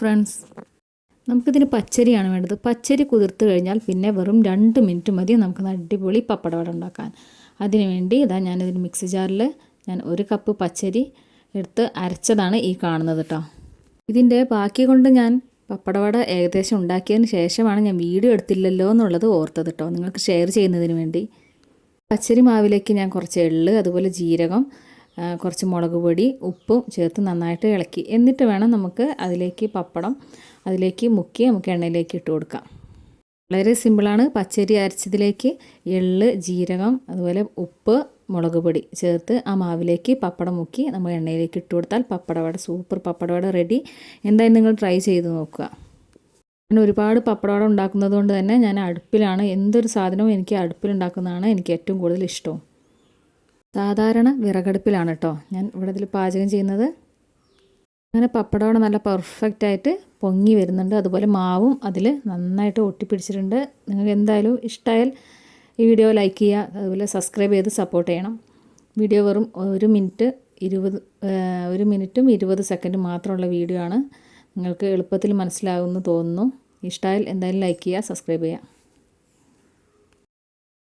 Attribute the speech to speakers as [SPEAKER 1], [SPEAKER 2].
[SPEAKER 1] Friends നമുക്കിതിന് പച്ചരിയാണ് വേണ്ടത്. പച്ചരി കുതിർത്ത് കഴിഞ്ഞാൽ പിന്നെ വെറും രണ്ട് മിനിറ്റ് മതി നമുക്ക് അടിപൊളി പപ്പടവട ഉണ്ടാക്കാൻ. അതിന് വേണ്ടി ഇതാ ഞാനിതിന് മിക്സി ജാറിൽ ഞാൻ ഒരു കപ്പ് പച്ചരി എടുത്ത് അരച്ചതാണ് ഈ കാണുന്നത് കേട്ടോ ഇതിന്റെ ബാക്കി കൊണ്ട് ഞാൻ പപ്പടവട ഏകദേശം ഉണ്ടാക്കിയതിന് ശേഷമാണ് ഞാൻ വീഡിയോ എടുത്തില്ലല്ലോ എന്നുള്ളത് ഓർത്തത് കേട്ടോ നിങ്ങൾക്ക് ഷെയർ ചെയ്യുന്നതിന് വേണ്ടി. പച്ചരി മാവിലേക്ക് ഞാൻ കുറച്ച് എള്ള് അതുപോലെ ജീരകം കുറച്ച് മുളക് പൊടി ഉപ്പും ചേർത്ത് നന്നായിട്ട് ഇളക്കി. എന്നിട്ട് വേണം നമുക്ക് അതിലേക്ക് പപ്പടം അതിലേക്ക് മുക്കി നമുക്ക് എണ്ണയിലേക്ക് ഇട്ട് കൊടുക്കാം. വളരെ സിമ്പിളാണ്. പച്ചരി അരച്ചതിലേക്ക് എള്ള് ജീരകം അതുപോലെ ഉപ്പ് മുളക് പൊടി ചേർത്ത് ആ മാവിലേക്ക് പപ്പടം മുക്കി നമ്മൾ എണ്ണയിലേക്ക് ഇട്ട് കൊടുത്താൽ പപ്പടവട സൂപ്പർ പപ്പടവട റെഡി. എന്തായാലും നിങ്ങൾ ട്രൈ ചെയ്ത് നോക്കുക. ഞാൻ ഒരുപാട് പപ്പടവട ഉണ്ടാക്കുന്നത് കൊണ്ട് തന്നെ ഞാൻ അടുപ്പിലാണ്. എന്തൊരു സാധനവും എനിക്ക് അടുപ്പിലുണ്ടാക്കുന്നതാണ് എനിക്ക് ഏറ്റവും കൂടുതൽ ഇഷ്ടവും. സാധാരണ വിറകടുപ്പിലാണ് കേട്ടോ ഞാൻ ഇവിടെ ഇതിൽ പാചകം ചെയ്യുന്നത്. അങ്ങനെ പപ്പടമാണ് നല്ല പെർഫെക്റ്റ് ആയിട്ട് പൊങ്ങി വരുന്നുണ്ട്. അതുപോലെ മാവും അതിൽ നന്നായിട്ട് ഒട്ടിപ്പിടിച്ചിട്ടുണ്ട്. നിങ്ങൾക്ക് എന്തായാലും ഇഷ്ടമായാൽ ഈ വീഡിയോ ലൈക്ക് ചെയ്യുക. അതുപോലെ സബ്സ്ക്രൈബ് ചെയ്ത് സപ്പോർട്ട് ചെയ്യണം. വീഡിയോ വെറും ഒരു മിനിറ്റ് ഇരുപത് ഒരു മിനിറ്റും ഇരുപത് സെക്കൻഡും മാത്രമുള്ള വീഡിയോ ആണ്. നിങ്ങൾക്ക് എളുപ്പത്തിൽ മനസ്സിലാകുമെന്ന് തോന്നുന്നു. ഇഷ്ടമായാൽ എന്തായാലും ലൈക്ക് ചെയ്യുക സബ്സ്ക്രൈബ് ചെയ്യുക.